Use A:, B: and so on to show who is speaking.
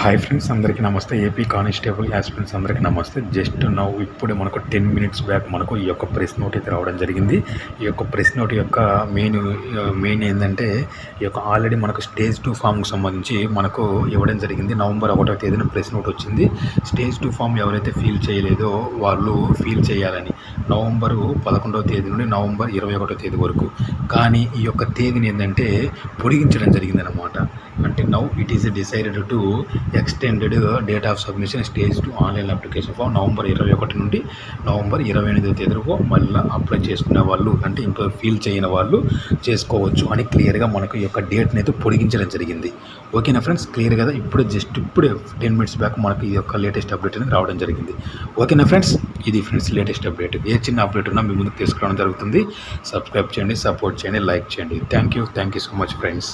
A: Hi friends అందరికీ నమస్తే. AP constable aspirants అందరికీ నమస్తే. జస్ట్ నవ్వు ఇప్పుడే మనకు టెన్ మినిట్స్ బ్యాక్ మనకు ఈ యొక్క ప్రెస్ నోట్ అయితే రావడం జరిగింది. ఈ యొక్క ప్రెస్ నోట్ యొక్క మెయిన్ మెయిన్ ఏంటంటే ఈ యొక్క ఆల్రెడీ మనకు స్టేజ్ టూ ఫామ్కి సంబంధించి మనకు ఇవ్వడం జరిగింది. నవంబర్ ఒకటో తేదీన ప్రెస్ నోట్ వచ్చింది. స్టేజ్ టూ ఫామ్ ఎవరైతే ఫీల్ చేయలేదో వాళ్ళు ఫీల్ చేయాలని నవంబరు పదకొండవ తేదీ నుండి నవంబర్ ఇరవై ఒకటో తేదీ వరకు. కానీ ఈ యొక్క తేదీని ఏంటంటే పొడిగించడం జరిగిందనమాట now it is decided to extended date of submission stage two online application form November ఇరవై ఒకటి నుండి నవంబర్ ఇరవై ఎనిమిదో తేదీకు మళ్ళీ అప్లై చేసుకునే వాళ్ళు అంటే ఇంకా ఫీల్ చేయని వాళ్ళు చేసుకోవచ్చు అని క్లియర్గా మనకు యొక్క డేట్ని అయితే పొడిగించడం జరిగింది. ఓకేనా ఫ్రెండ్స్ క్లియర్ కదా? ఇప్పుడు జస్ట్ ఇప్పుడే టెన్ మినిట్స్ బ్యాక్ మనకి ఈ యొక్క లేటెస్ట్ అప్డేట్ అనేది రావడం జరిగింది. ఓకేనా ఫ్రెండ్స్ ఇది ఫ్రెండ్స్ లేటెస్ట్ అప్డేట్ ఏ చిన్న అప్డేట్ ఉన్నా మీ ముందుకు తీసుకురావడం జరుగుతుంది. సబ్స్క్రైబ్ చేయండి సపోర్ట్ చేయండి లైక్ చేయండి. Thank you thank you so much friends